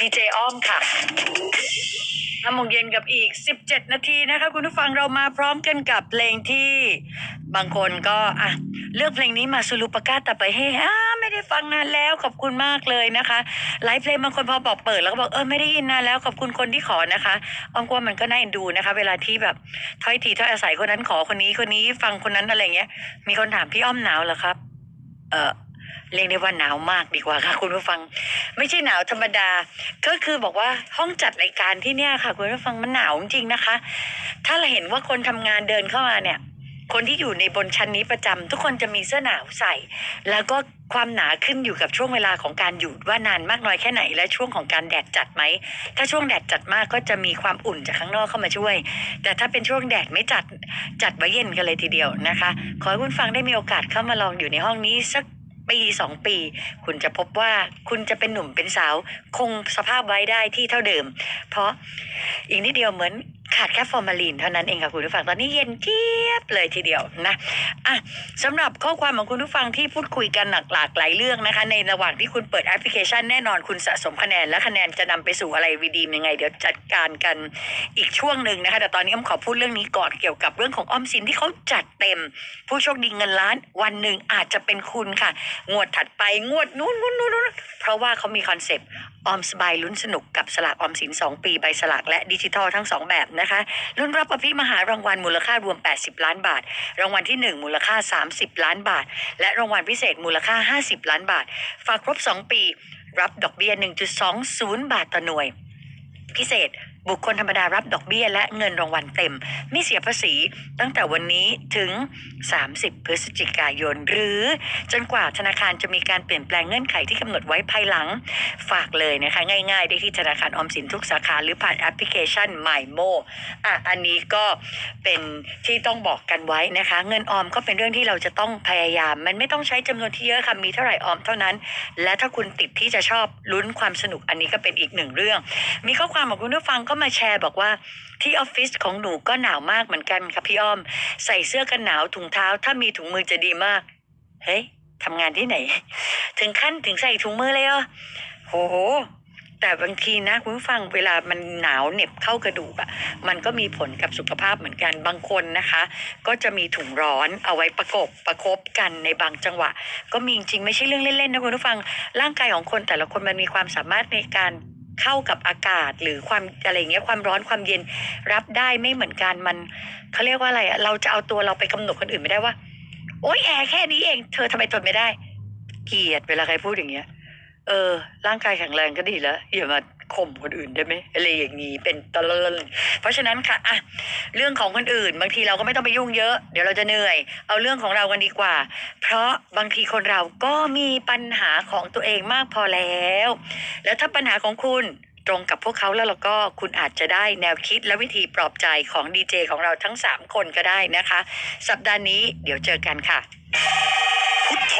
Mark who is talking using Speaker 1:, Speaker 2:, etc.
Speaker 1: ดีเจอ้อมค่ะห้าโมงเย็นกับอีก 17 นาทีนะคะคุณผู้ฟังเรามาพร้อมกันกับเพลงที่บางคนก็อะเลือกเพลงนี้มาสุรุปกาตะไปให้อ่าไม่ได้ฟังนานแล้วขอบคุณมากเลยนะคะไลฟ์เพลงบางคนพอบอกเปิดแล้วก็บอกเออไม่ได้ยินนานแล้วขอบคุณคนที่ขอนะคะอ้อมกว่ามันก็น่าเอ็นดูนะคะ เวลาที่แบบถ้อยทีถ้อยอาศัยคนนั้นขอคนนี้คนนี้ฟังคนนั้นอะไรเงี้ยมีคนถามพี่อ้อมหนาวเหรอครับ เออ เรียกได้ว่าหนาวมากดีกว่าค่ะ คุณผู้ฟัง ไม่ใช่หนาวธรรมดา ก็คือบอกว่าห้องจัดรายการที่เนี่ยค่ะ คุณผู้ฟังมันหนาวจริงนะคะ ถ้าเราเห็นว่าคนทำงานเดินเข้ามาเนี่ย คนที่อยู่ในบนชั้นนี้ประจำทุกคนจะมีเสื้อหนาวใส่ แล้วก็ความหนาขึ้นอยู่กับช่วงเวลาของการอยู่ว่านานมากน้อยแค่ไหน และช่วงของการแดดจัดไหม ถ้าช่วงแดดจัดมากก็จะมีความอุ่นจากข้างนอกเข้ามาช่วย แต่ถ้าเป็นช่วงแดดไม่จัดจัดไว้เย็นกันเลยทีเดียวนะคะ ขอให้คุณฟังได้มีโอกาสเข้ามาลองอยู่ในห้องนี้สัก ปีสองปี คุณจะพบว่าคุณจะเป็นหนุ่มเป็นสาว คงสภาพไว้ได้ที่เท่าเดิม เพราะอีกนิดเดียวเหมือน ขาดแค่ฟอร์มาลีนเท่านั้นเองค่ะคุณผู้ฟังตอนนี้เย็นเจี๊ยบเลยทีเดียวนะอะสำหรับข้อความของคุณผู้ฟังที่พูดคุยกันหลากหลากหลายเรื่องนะคะ ในระหว่างที่คุณเปิดแอปพลิเคชันแน่นอนคุณสะสมคะแนน และคะแนนจะนำไปสู่อะไรวีดีมยังไง เดี๋ยวจัดการกันอีกช่วงหนึ่งนะคะ แต่ตอนนี้อ้อมขอพูดเรื่องนี้ก่อนเกี่ยวกับเรื่องของออมสินที่เขาจัดเต็ม ผู้โชคดีเงินล้านวันหนึ่งอาจจะเป็นคุณค่ะ งวดถัดไปงวดนู้นนู้นนู้นนู้นเพราะว่าเขามีคอนเซปต์ออมสบายลุ้นสนุกกับสลากออมสิน2 ปีใบสลากและดิจิทัลทั้ง 2 แบบนะคะรุ่นรับอภิมหารางวัลมูลค่ารวม 80 ล้านบาท รางวัลที่ 1 มูลค่า 30 ล้านบาท และรางวัลพิเศษมูลค่า 50 ล้านบาท ฝากครบ 2 ปี รับดอกเบี้ย 1.20 บาทต่อหน่วย พิเศษ บุคคลธรรมดารับดอกเบี้ยและเงินรางวัลเต็ม ไม่เสียภาษีตั้งแต่วันนี้ถึง 30 พฤศจิกายน หรือจนกว่าธนาคารจะมีการเปลี่ยนแปลงเงื่อนไขที่กำหนดไว้ภายหลัง ฝากเลยนะคะ ง่ายๆ ได้ที่ธนาคารออมสินทุกสาขาหรือผ่านแอปพลิเคชัน m y m o อะอันนี้ก็เป็นที่ต้องบอกกันไว้นะคะ เงินออมก็เป็นเรื่องที่เราจะต้องพยายาม มันไม่ต้องใช้จำนวนที่เยอะค่ะมีเท่าไหร่ออมเท่านั้น และถ้าคุณติดที่จะชอบลุ้นความสนุกอันนี้ก็เป็นอีกหนึ่งเรื่อง มีข้อความของคุณผู้ฟังก็มาแชร์บอกว่าที่ออฟฟิศของหนูก็หนาวมากเหมือนกันค่ะพี่อ้อม ใส่เสื้อกันหนาวถุงเท้า ถ้ามีถุงมือจะดีมาก เฮ้ยทำงานที่ไหน ถึงขั้นถึงใส่ถุงมือเลยเหรอโหแต่บางทีนะคุณผู้ฟังเวลามันหนาวเหน็บเข้ากระดูกอะ่ะมันก็มีผลกับสุขภาพเหมือนกันบางคนนะคะ ก็จะมีถุงร้อนเอาไว้ประกบประคบกันในบางจังหวะ ก็มีจริงไม่ใช่เรื่องเล่นๆนะคุณผู้ฟังร่างกายของคนแต่ละคนมันมีความสามารถในการ เข้ากับอากาศหรือความอะไรเงี้ยความร้อนความเย็นรับได้ไม่เหมือนกันมันเขาเรียกว่าอะไรอะเราจะเอาตัวเราไปกำหนดคนอื่นไม่ได้ว่า โอ๊ยแอร์แค่นี้เอง เธอทำไมทนไม่ได้ เกลียดเวลาใครพูดอย่างเงี้ย เออ ร่างกายแข็งแรงก็ดีแล้วอย่ามา ข่มคนอื่นได้ไหมอะไรอย่างนี้เป็นตะลนเพราะฉะนั้นค่ะอะเรื่องของคนอื่น บางทีเราก็ไม่ต้องไปยุ่งเยอะ เดี๋ยวเราจะเหนื่อย เอาเรื่องของเรากันดีกว่า เพราะบางทีคนเราก็มีปัญหาของตัวเองมากพอแล้ว แล้วถ้าปัญหาของคุณตรงกับพวกเขาแล้วเราก็คุณอาจจะได้แนวคิดและวิธีปลอบใจของดีเจของเราทั้ง 3 คนก็ได้นะคะ สัปดาห์นี้เดี๋ยวเจอกันค่ะ
Speaker 2: พุทโธ